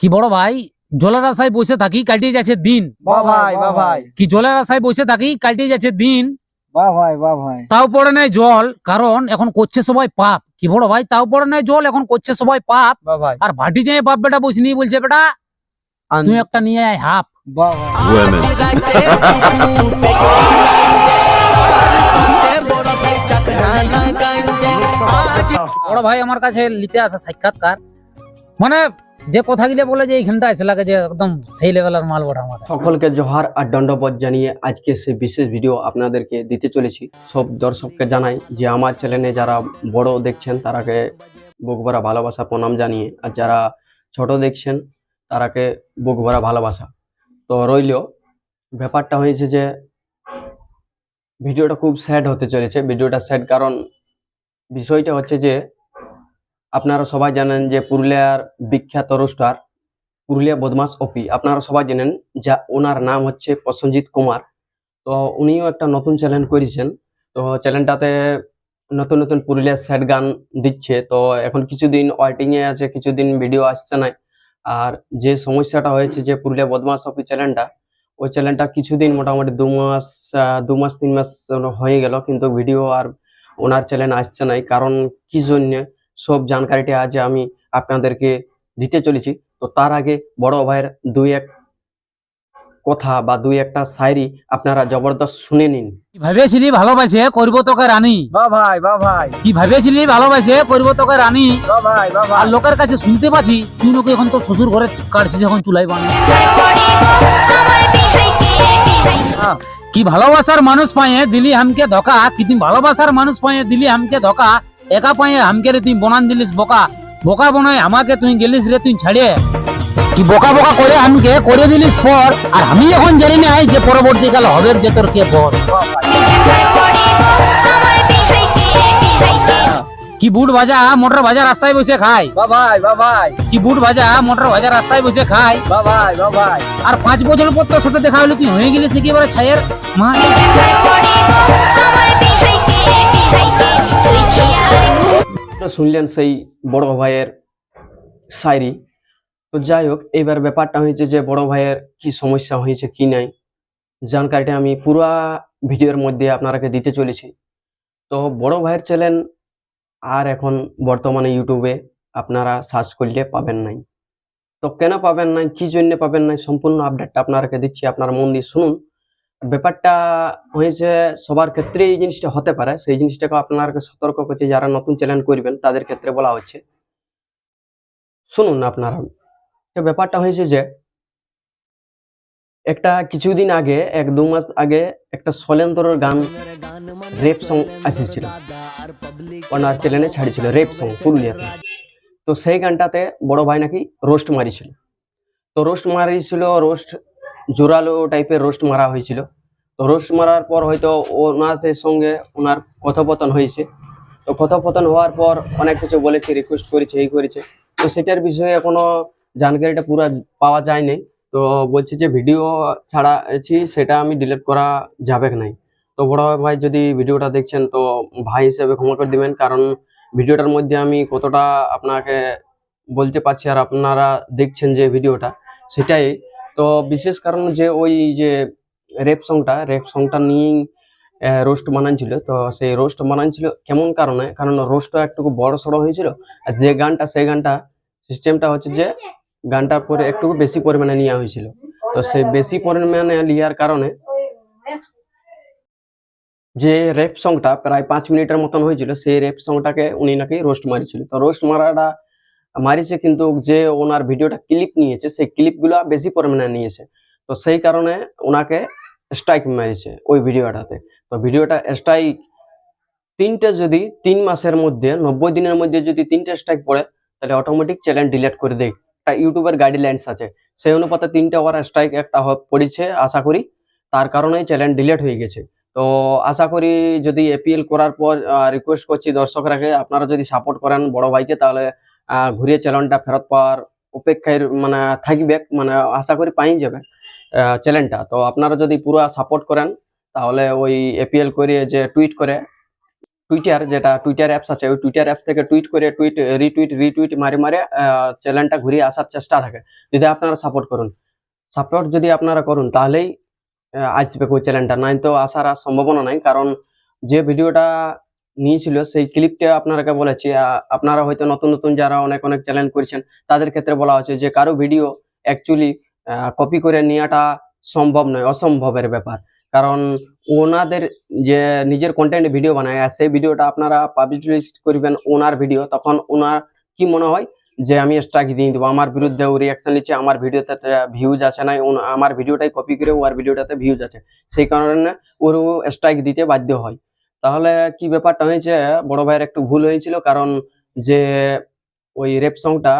কি বড় ভাই? জলের আশায় বসে থাকি কাটিয়ে যাচ্ছে দিন। কি জলের আশায় বসে থাকি কাটিয়ে যাচ্ছে দিন? তাও পড়ে নাই জল কারণ এখন করছে সবাই পাপ। কি বড় ভাই? তাও পড়ে নাই জল এখন করছে সবাই পাপ। আর ভাটি যেয়ে বাপ বেটা বসে নিয়ে বলছে বেটা তুই একটা নিয়ে আয় হাফ. বড় ভাই আমার কাছে নিতে আসা সাক্ষাৎকার। মানে যে কথাগুলো বলে যে এইখানটা এসে লাগে যে একদম সেই লেভেলের মাল আমাদের। সকলকে জোহার আর দণ্ডবোধ জানিয়ে আজকে সেই বিশেষ ভিডিও আপনাদেরকে দিতে চলেছি। সব দর্শককে জানাই যে আমার চ্যানেলে যারা বড় দেখছেন, তারাকে বুক ভরা ভালোবাসা, প্রণাম জানিয়ে, আর যারা ছোট দেখছেন, তারাকে বুক ভরা ভালোবাসা। তো রইল, ব্যাপারটা হয়েছে যে ভিডিওটা খুব স্যাড হতে চলেছে। ভিডিওটা স্যাড কারণ বিষয়টা হচ্ছে যে আপনারা সবাই জানেন যে পুরুলিয়ার বিখ্যাত রোস্টার পুরুলিয়া বদমাস ওপি। আপনারা সবাই জানেন যা ওনার নাম হচ্ছে প্রসঞ্জিৎ কুমার। তো উনিও একটা নতুন চ্যানেল করেছেন। তো চ্যানেলটাতে নতুন নতুন পুরুলিয়ার স্যাড গান দিচ্ছে। তো এখন কিছুদিন ওয়াইটিং এ আছে, কিছুদিন ভিডিও আসছে না আর যে সমস্যাটা হয়েছে যে পুরুলিয়া বদমাস অপি চ্যানেলটা ওই চ্যানেলটা কিছুদিন মোটামুটি দু মাস দু মাস, তিন মাস হয়ে গেল। কিন্তু ভিডিও আর ওনার চ্যানেল আসছে নাই। কারণ কি জন্য? সব জানকারিটা আজ আমি আপনাদেরকে দিতে চলেছি। তো তার আগে বড় ভাইয়ের দুই এক কথা বা দুই একটা শায়রি আপনারা জবরদস্ত শুনে নিন। কি ভেবেছিলি ভালোবাসে করব তোকে রানী? বাহ ভাই বাহ ভাই। কি ভেবেছিলি ভালোবাসে করব তোকে রানী? বাহ ভাই বাহ আর ভাই লোকের কাছে শুনতে পাচ্ছি তুই নাকি এখন তো শ্বশুর ঘরে কাটছিস এখন চুলাই বানি। কি ভালোবাসার মানুষ পায়ে দিলি হামকে ধোকা কি ভালোবাসার মানুষ পায়ে দিলি হামকে ধোকা একা পায়ে হামকে রে তুই বনান দিলিস, বোকা। বোকা বনায় আমাকে তুই গেলিস রে, তুই ছাড়িয়ে কি বোকা বোকা করে হামকে করে দিলিস পর, আর আমি এখন জানি না যে পরবর্তীকাল হবে যে তোর কে পর কি বুট ভাজা, মোটর ভাজা রাস্তায় বসে খায়। বাহ ভাই কি বুট ভাজা, মোটর ভাজা রাস্তায় বসে খায়। বাহ ভাই আর পাঁচ বছর পর তোর সাথে দেখা হলো, তুই হয়ে গেলিস একেবারে ছায়ের মা। শুনলেন সেই বড় ভাইয়ের শায়রি তো যাই হোক এইবার ব্যাপারটা হয়েছে যে বড় ভাইয়ের কি সমস্যা হয়েছে, কি নাই, জানকারিটা আমি পুরা ভিডিওর মধ্যে আপনারাকে দিতে চলেছি। তো বড় ভাইয়ের চ্যানেল আর এখন বর্তমানে ইউটিউবে আপনারা সার্চ করলে পাবেন নাই। তো কেন পাবেন নাই, কি জন্য পাবেন নাই, সম্পূর্ণ আপডেটটা আপনারাকে দিচ্ছি, আপনারা মন দিয়ে শুনুন। ব্যাপারটা হয়েছে সবার ক্ষেত্রে এই জিনিসটা হতে পারে। সেই জিনিসটাকে আপনাকে সতর্ক করছে, যারা নতুন চ্যানেল করবেন, তাদের ক্ষেত্রে বলা হচ্ছে। শুনুন আপনারা। তো ব্যাপারটা হয়েছে যে, একটা কিছুদিন আগে, এক দু মাস আগে একটা সলেন্দরের গান রেপ সং এসেছিল। ওনার চ্যানেলে ছাড়িছিল রেপ সং পুরুলিয়াতে। তো সেই গানটাতে বড় ভাই নাকি রোস্ট মারিছিল। তো রোস্ট মারিছিল রোস্ট জোরালো টাইপের রোস্ট মারা হয়েছিল। তো রোস্ট মারার পর হয়তো ওনাদের সঙ্গে ওনার কথোপকথন হয়েছে। তো কথোপকথন হওয়ার পর অনেক কিছু বলেছে রিকোয়েস্ট করেছে, এই করেছে। তো সেটার বিষয়ে এখনও জানকারিটা পুরো পাওয়া যায়নি। তো বলছে যে ভিডিও ছাড়াছি সেটা আমি ডিলিট করা যাবে নাই। তো বড় ভাই যদি ভিডিওটা দেখছেন, তো ভাই হিসেবে ক্ষমা করে দিবেন। কারণ ভিডিওটার মধ্যে আমি কতটা আপনাকে বলতে পারছি আর আপনারা দেখছেন যে ভিডিওটা, সেটাই তো বিশেষ কারণ যে ওই যে রেপ সংটা রেপ সংটা নিয়েই রোস্ট বানাচ্ছিল তো সেই রোস্ট বানাচ্ছিল কেমন কারণে? কারণ রোস্টটা একটু বড় সড়ো হয়েছিল আর যে গানটা, সেই গানটা সিস্টেমটা হচ্ছে যে গানটা পরে একটু বেশি পরিমাণে নেওয়া হয়েছিল। তো সেই বেশি পরিমাণে নেওয়ার কারণে যে রেপ সংটা প্রায় পাঁচ মিনিটের মতন হয়েছিল, সেই রেপ সংটাকে উনি নাকি রোস্ট মারিছিল। তো রোস্ট মারাটা মারিছে কিন্তু যে ওনার ভিডিওটা ক্লিপ নিয়েছে, সেই ক্লিপগুলো বেশি পরিমাণে নিয়েছে। তো সেই কারণে ওনাকে স্ট্রাইক মারিছে ওই ভিডিওটাতে। তো ভিডিওটা স্ট্রাইক তিনটে যদি তিন মাসের মধ্যে, নব্বই দিনের মধ্যে যদি তিনটে স্ট্রাইক পড়ে, তাহলে অটোমেটিক চ্যানেল ডিলেট করে দেয়। একটা ইউটিউবের গাইডলাইন্স আছে। সেই অনুপাতে তিনটে ওভার স্ট্রাইক একটা পড়েছে, আশা করি। তার কারণেই চ্যানেল ডিলেট হয়ে গেছে। তো আশা করি যদি এপিএল করার পর রিকোয়েস্ট করছি দর্শকরাকে, আপনারা যদি সাপোর্ট করেন বড় ভাইকে, তাহলে ঘুরিয়ে চ্যানেলটা ফেরত পাওয়ার অপেক্ষায় মানে থাকবে মানে আশা করি পাই যাবে চ্যানেলটা তো আপনারা যদি পুরো সাপোর্ট করেন, তাহলে ওই এপিএল করে যে টুইট করে টুইটার যেটা টুইটার অ্যাপস আছে, ওই টুইটার অ্যাপস থেকে টুইট করে টুইট রিটুইট রিটুইট মারে মারে চ্যানেলটা ঘুরিয়ে আসার চেষ্টা থাকে। যদি আপনারা সাপোর্ট করুন। সাপোর্ট যদি আপনারা করুন, তাহলেই আসবে ওই চ্যানেলটা নাই তো আসার আর সম্ভাবনা নাই, কারণ যে ভিডিওটা নিয়েছিল, সেই ক্লিপটা আপনারাকে বলেছি। আপনারা হয়তো নতুন নতুন যারা অনেক অনেক চ্যালেঞ্জ করছেন, তাদের ক্ষেত্রে বলা হচ্ছে যে, কারও ভিডিও অ্যাকচুয়ালি কপি করে নেওয়াটা সম্ভব নয়, অসম্ভবের ব্যাপার। কারণ ওনাদের যে নিজের কন্টেন্ট ভিডিও বানায়, আর সেই ভিডিওটা আপনারা পাবলিশ করবেন ওনার ভিডিও তখন ওনার কি মনে হয়? যে, আমি স্ট্রাইক দিয়ে দেবো, আমার বিরুদ্ধে ও রিয়াকশন নিচ্ছে, আমার ভিডিওতে ভিউজ আছে না আমার ভিডিওটাই কপি করে, ওর ভিডিওটাতে ভিউজ আছে সেই কারণে ওর স্ট্রাইক দিতে বাধ্য হয়। তাহলে কি ব্যাপারটা হয়েছে? বড় ভাইয়ের একটু ভুল হয়েছিল কারণ যে ওই রেপ সংটা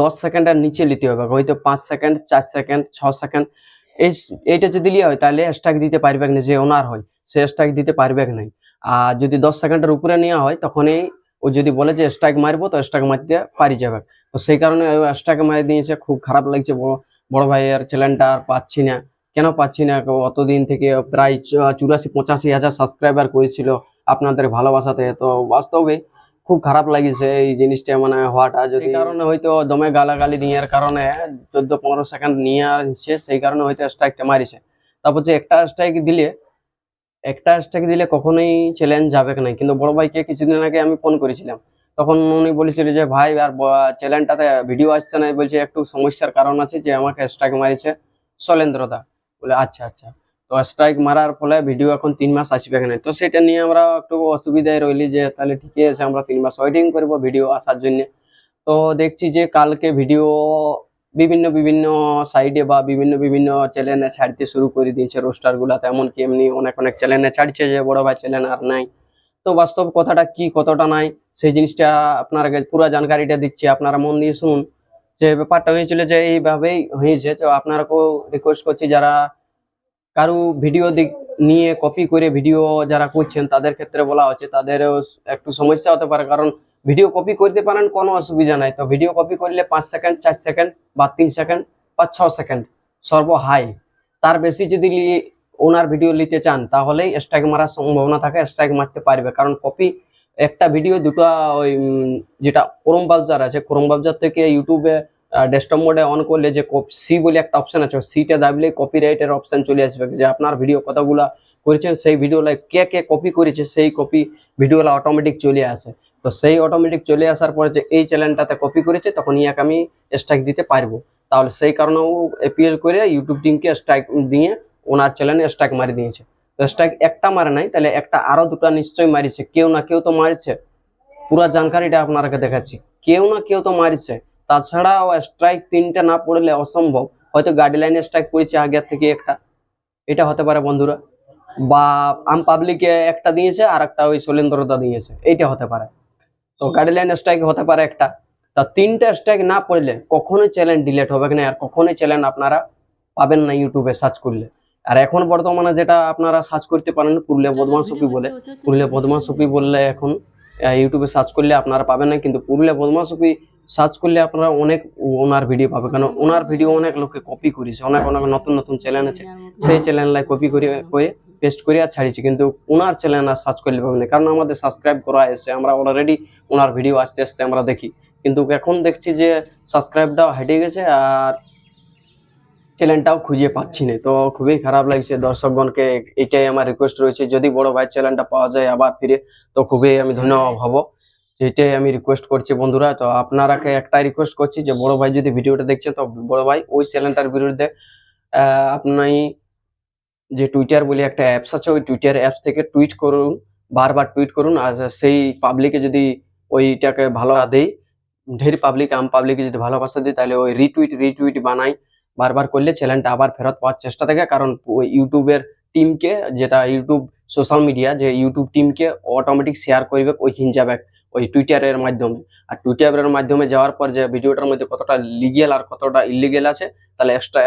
দশ সেকেন্ডের নিচে নিতে হবে, হয়তো পাঁচ সেকেন্ড, চার সেকেন্ড, ছ সেকেন্ড। এই এইটা যদি লিয়া হয় তাহলে স্ট্রাইক দিতে পারবে না, যে ওনার হয়, সে স্ট্রাইক দিতে পারবে নাই। আর যদি দশ সেকেন্ডের উপরে নেওয়া হয়, তখনই ও যদি বলে যে স্ট্রাইক মারবো, তো স্ট্রাইক মারতে পারি যাবে। তো সেই কারণে স্ট্রাইক মারি দিয়েছে, খুব খারাপ লাগছে, বড় বড় ভাইয়ের চ্যানেলটা আর পাচ্ছি না। কেন পাচ্ছি না? অতদিন থেকে প্রায় চুরাশি পঁচাশি হাজার সাবস্ক্রাইবার করেছিল আপনাদের ভালোবাসাতে। তো বাস্তবে খুব খারাপ লাগিছে এই জিনিসটা মানে হওয়াটা। যদি কারণে হয়তো দমে গালাগালি দেওয়ার কারণে চোদ্দ পনেরো সেকেন্ড নিয়ে আসছে সেই কারণে হয়তো স্ট্রাইকটা মারিছে। তারপর যে একটা স্ট্রাইক দিলে একটা স্ট্রাইক দিলে কখনোই চ্যালেঞ্জ যাবে না। কিন্তু বড় ভাইকে কিছুদিন আগে আমি ফোন করেছিলাম। তখন উনি বলেছিল যে ভাই আর চ্যানেলটাতে ভিডিও আসছে না। বলছে একটু সমস্যার কারণ আছে যে আমাকে স্ট্রাইক মারিছে শৈলেন্দ্রদা বলে আচ্ছা আচ্ছা। তো স্ট্রাইক মারার ফলে ভিডিও এখন তিন মাস আসবে না তো সেটা নিয়ে আমরা একটু অসুবিধায় রইলি যে, তাহলে ঠিকই আছে, আমরা তিন মাস ওয়েটিং করব ভিডিও আসার জন্য। তো দেখছি যে, কালকে ভিডিও বিভিন্ন বিভিন্ন সাইডে বা বিভিন্ন বিভিন্ন চ্যানেলে ছাড়তে শুরু করে দিয়েছে রোস্টার গুলাতে এমনকি এমনি অনেক অনেক চ্যানেলে ছাড়ছে যে, বড় ভাই চ্যানেল আর নাই। তো বাস্তব কথাটা কি, কতটা নাই, সেই জিনিসটা আপনার পুরো জানকারিটা দিচ্ছি। আপনারা মন দিয়ে শুনুন। যে ব্যাপারটা হয়েছিল যে এইভাবেই হয়েছে, তো আপনারাকেও রিকোয়েস্ট করছি যারা কারও ভিডিও নিয়ে কপি করে ভিডিও যারা করছেন, তাদের ক্ষেত্রে বলা হচ্ছে তাদেরও একটু সমস্যা হতে পারে, কারণ ভিডিও কপি করতে পারেন কোনো অসুবিধা নাই। তো ভিডিও কপি করলে পাঁচ সেকেন্ড চার সেকেন্ড বা তিন সেকেন্ড বা ছ সেকেন্ড সর্ব হাই তার বেশি যদি ওনার ভিডিও নিতে চান, তাহলেই স্ট্রাইক মারার সম্ভাবনা থাকে স্ট্রাইক মারতে পারবে। কারণ কপি একটা ভিডিও দুটো, ওই যেটা ক্রোম ব্রাউজার আছে ক্রোম ব্রাউজার থেকে ইউটিউবে ডেস্কটপ মোডে অন করলে যে সি বলে একটা অপশন আছে সিটা দাবলে কপিরাইটের অপশন চলে আসবে। যে আপনার ভিডিও কতগুলা করেছেন, সেই ভিডিওগুলা কে কে কপি করেছে, সেই কপি ভিডিওগুলা অটোমেটিক চলে আসে। তো সেই অটোমেটিক চলে আসার পরে যে এই চ্যানেলটাতে কপি করেছে তখন ইয়াকে আমি স্ট্রাইক দিতে পারব। তাহলে সেই কারণেও এপিএল করে ইউটিউব টিমকে স্ট্রাইক দিয়ে ওনার চ্যানেলে স্ট্রাইক মারি দিয়েছে। স্ট্রাইক একটা মারে নাই, তাহলে একটা আরও দুটো নিশ্চয়ই মারিছে। কেউ না কেউ তো মারিছে। পুরা জানকারিটা আপনারাকে দেখাচ্ছি। কেউ না কেউ তো মারিছে। তাছাড়াও স্ট্রাইক তিনটা না পড়লে অসম্ভব। হয়তো গাইডলাইনে স্ট্রাইক পড়েছে আগের থেকে একটা। এটা হতে পারে বন্ধুরা। বা আম পাবলিকে একটা দিয়েছে আর একটা ওই শৈলেন্দ্রদা দিয়েছে। এইটা হতে পারে। তো গাড়ি গাইডলাইন স্ট্রাইক হতে পারে একটা। তা তিনটা স্ট্রাইক না পড়লে কখনোই চ্যানেল ডিলেট হবে না আর কখনোই চ্যানেল আপনারা পাবেন না ইউটিউবে সার্চ করলে। আর এখন বর্তমানে যেটা আপনারা সার্চ করতে পারেন পুরুলিয়া বদমাস সুপি বলে। পুরুলিয়া বদমাস সুপি বললে এখন ইউটিউবে সার্চ করলে আপনারা পাবেন না কিন্তু পুরুলিয়া বদমাস সুপি সার্চ করলে আপনারা অনেক ওনার ভিডিও পাবে। কারণ ওনার ভিডিও অনেক লোকে কপি করেছে অনেক অনেক নতুন নতুন চ্যানেল আছে। সেই চ্যানেল কপি করে করে পেস্ট করে আর ছাড়িয়েছি কিন্তু ওনার চ্যানেল আর সার্চ করলে পাবেন না। কারণ আমাদের সাবস্ক্রাইব করা এসে আমরা অলরেডি ওনার ভিডিও আস্তে আস্তে আমরা দেখি। কিন্তু এখন দেখছি যে সাবস্ক্রাইবটাও হেঁটে গেছে আর চ্যানেলটাও খুঁজে পাচ্ছি না। তো খুবই খারাপ লাগছে দর্শকগণকে। এটাই আমার রিকোয়েস্ট রয়েছে। যদি বড় ভাই চ্যানেলটা পাওয়া যায় আবার ফিরে, তো খুবই আমি ধন্যবাদ হব এটাই আমি রিকোয়েস্ট করছি বন্ধুরা। তো আপনারাকে একটাই রিকোয়েস্ট করছি যে, বড় ভাই যদি ভিডিওটা দেখছেন তো বড় ভাই ওই চ্যানেলটার বিরুদ্ধে আপনি যে টুইটার বলে একটা অ্যাপস আছে, ওই টুইটার অ্যাপস থেকে টুইট করুন, বারবার টুইট করুন। আর সেই পাবলিকে যদি ওইটাকে ভালো দেই, ঢের পাবলিক আম পাবলিকে যদি ভালোবাসা দিই, তাহলে ওই রিটুইট রিটুইট বানাই। বারবার করলে চ্যানেলটা আবার ফেরত পাওয়ার চেষ্টা থাকে। কারণ ইউটিউবের টিমকে যেটা ইউটিউব সোশ্যাল মিডিয়া যে ইউটিউব টিমকে অটোমেটিক শেয়ার করবে ওইখানে যাবে ওই টুইটারের মাধ্যমে। আর টুইটারের মাধ্যমে যাওয়ার পর যে ভিডিওটার মধ্যে কতটা লিগেল আর কতটা ইলিগেল আছে, তাহলে এক্সট্রা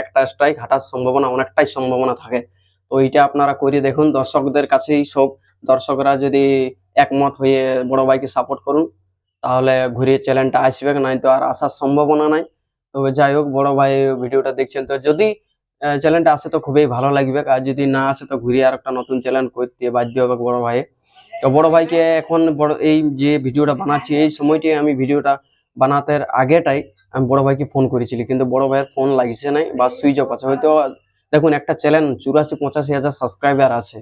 একটা স্ট্রাইক হাঁটার সম্ভাবনা অনেকটাই সম্ভাবনা থাকে। তো এইটা আপনারা করে দেখুন। দর্শকদের কাছেই সব। দর্শকরা যদি একমত হয়ে বড় ভাইকে সাপোর্ট করুন, তাহলে ঘুরে চ্যানেলটা আসবে। নাই তো আর আসার সম্ভাবনা নাই। তবে যাই হোক, বড় ভাই ভিডিওটা দেখছেন তো, যদি চ্যানেলটা আসে তো খুবই ভালো লাগবে। আর যদি না আসে তো ঘুরিয়ে আর একটা নতুন চ্যানেল করতে বাধ্য হবে বড় ভাই। তো বড় ভাইকে এখন বড়, এই যে ভিডিওটা বানাচ্ছি, এই সময়টি আমি ভিডিওটা বানাতে আগেটাই আমি বড় ভাইকে ফোন করেছিলি। কিন্তু বড় ভাইয়ের ফোন লাগছে নাই বা সুইচ অফ আছে। হয়তো দেখুন, একটা চ্যানেল চুরাশি, পঁচাশি হাজার সাবস্ক্রাইবার আছে।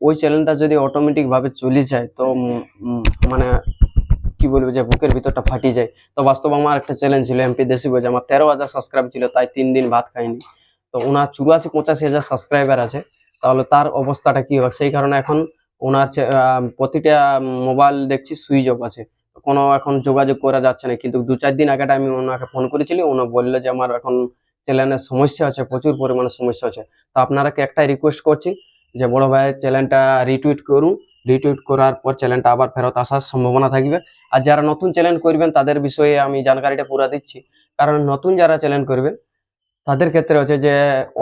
ওই চ্যানেলটা যদি অটোমেটিকভাবে চলে যায়, তো মানে কি বলব যে বুকের ভিতরটা ফাটিয়ে যায়। তো বাস্তব আমার একটা চ্যালেঞ্জ ছিল এমপি দেশি বলছে আমার তেরো হাজার সাবস্ক্রাইব ছিল, তাই তিন দিন ভাত খাইনি। তো ওনার চুরাশি পঁচাশি হাজার সাবস্ক্রাইবার আছে। তাহলে তার অবস্থাটা কি হবে? সেই কারণে এখন ওনার প্রতিটা মোবাইল দেখছি সুইচ অফ আছে। কোনো এখন যোগাযোগ করা যাচ্ছে না। কিন্তু দু চার দিন আগেটা আমি ওনাকে ফোন করেছিলি, উনি বলল যে আমার এখন চ্যানেলের সমস্যা আছে, প্রচুর পরিমাণে সমস্যা আছে। তো আপনারাকে একটাই রিকোয়েস্ট করছি যে বড় ভাইয়ের চ্যানেলটা রিটুইট করুন। রিটুইট করার পর চ্যানেলটা আবার ফেরত আসার সম্ভাবনা থাকবে। আর যারা নতুন চ্যানেল করবেন, তাদের বিষয়ে আমি জানকারিটা পুরো দিচ্ছি। কারণ নতুন যারা চ্যানেল করবেন, তাদের ক্ষেত্রে হচ্ছে যে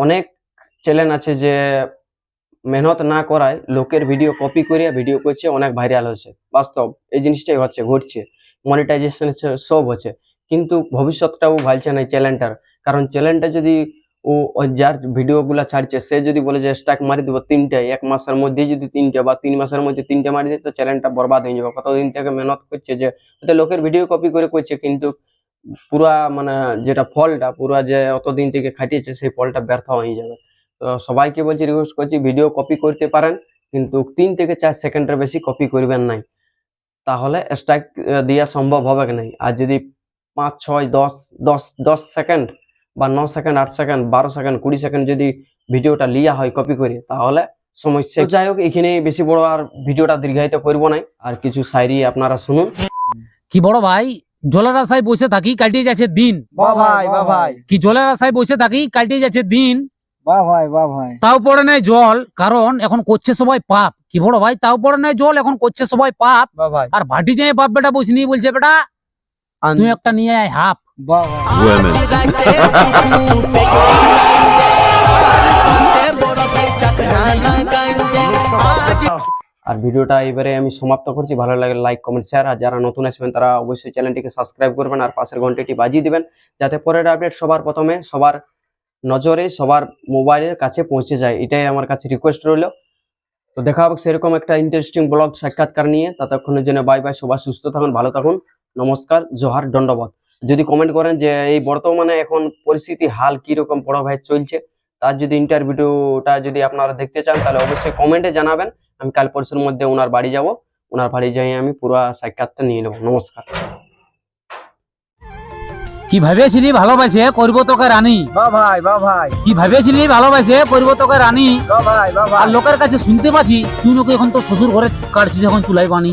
অনেক চ্যানেল আছে যে মেহনত না করায় লোকের ভিডিও কপি করে ভিডিও করছে, অনেক ভাইরাল হচ্ছে। বাস্তব, এই জিনিসটাই হচ্ছে, ঘটছে। মনিটাইজেশন সব হচ্ছে। কিন্তু ভবিষ্যৎটাও ভালছে না চ্যানেলটার কারণ চ্যানেলটা যদি ও যার ভিডিও গুলা ছাড়ছে, সে যদি বলে যে স্ট্যাক মারি দেবো তিনটে এক মাসের মধ্যে যদি তিনটে বা তিন মাসের মধ্যে তিনটে মারি দেয়, তো চ্যানেলটা বরবাদ হয়ে যাবে। কতদিন থেকে মেহনত করছে যে লোকের ভিডিও কপি করে করছে কিন্তু পুরা মানে যেটা ফলটা, পুরা যে অতদিন থেকে খাটিয়েছে, সেই ফলটা ব্যর্থ হয়ে যাবে। তো সবাইকে বলছি রিকোয়েস্ট করছি ভিডিও কপি করতে পারেন, কিন্তু তিন থেকে চার সেকেন্ডের বেশি কপি করবেন নাই। তাহলে স্ট্রাইক দেওয়া সম্ভব হবে কি নাই? আর যদি পাঁচ, ছয়, দশ দশ দশ সেকেন্ড বা ন সেকেন্ড আট সেকেন্ড বারো সেকেন্ড কুড়ি সেকেন্ড যদি ভিডিওটা লিয়া হয় কপি করে তাহলে সমস্যা যাই হোক এখানে বেশি বড় আর ভিডিওটা দীর্ঘায়িত করব নাই। আর কিছু শায়রি আপনারা শুনুন। কি বড় ভাই? জলের আশায় বসে থাকি কাটিয়ে যাচ্ছে দিন। ভাই ভাই। কি জলের আশায় বসে থাকি কাটিয়ে যাচ্ছে দিন? বাহ ভাই তাও পড়ে নাই জল কারণ এখন করছে সবাই পাপ। কি বড় ভাই? তাও পড়ে নাই জল এখন করছে সবাই পাপ। আর ভাটি যায় বাপ বেটা বসে নিয়ে বলছে বেটা তুই একটা নিয়ে আয় হাফ. আর ভিডিওটা এবারে আমি সমাপ্ত করছি। ভালো লাগে লাইক কমেন্ট শেয়ার আর যারা নতুন আসবেন তারা অবশ্যই চ্যানেলটিকে সাবস্ক্রাইব করবেন আর পাশের ঘন্টাটি বাজিয়ে দিবেন যাতে পরের আপডেট সবার প্রথমে সবার নজরে সবার মোবাইলের কাছে পৌঁছে যায়। এটাই আমার কাছে রিকোয়েস্ট রইল। তো দেখা হবে সেরকম একটা ইন্টারেস্টিং ব্লগ সাক্ষাৎকার নিয়ে। ততক্ষণের জন্য বাই বাই সবাই সুস্থ থাকুন ভালো থাকুন। নমস্কার জোহার দণ্ডবাদ যদি কমেন্ট করেন যে এই বর্তমানে এখন পরিস্থিতি হাল কীরকম বড় ভাই চলছে তার যদি ইন্টারভিউটা যদি আপনারা দেখতে চান তাহলে অবশ্যই কমেন্টে জানাবেন। আমি কাল পরশুর মধ্যে ওনার বাড়ি যাব। ওনার বাড়ি যাই আমি পুরো সাক্ষাৎটা নিয়ে নেব। নমস্কার। কি ভেবেছিলি? ভালোবাসে করব তোকে রানী। বাহ ভাই বাহ ভাই। কি ভেবেছিলি? ভালোবাসে করব তোকে রানী। বাহ ভাই বাহ আর লোকের কাছে শুনতে পাচ্ছি তুই নাকি এখন তো শ্বশুর ঘরে কাটছিস এখন চুলাই পানি।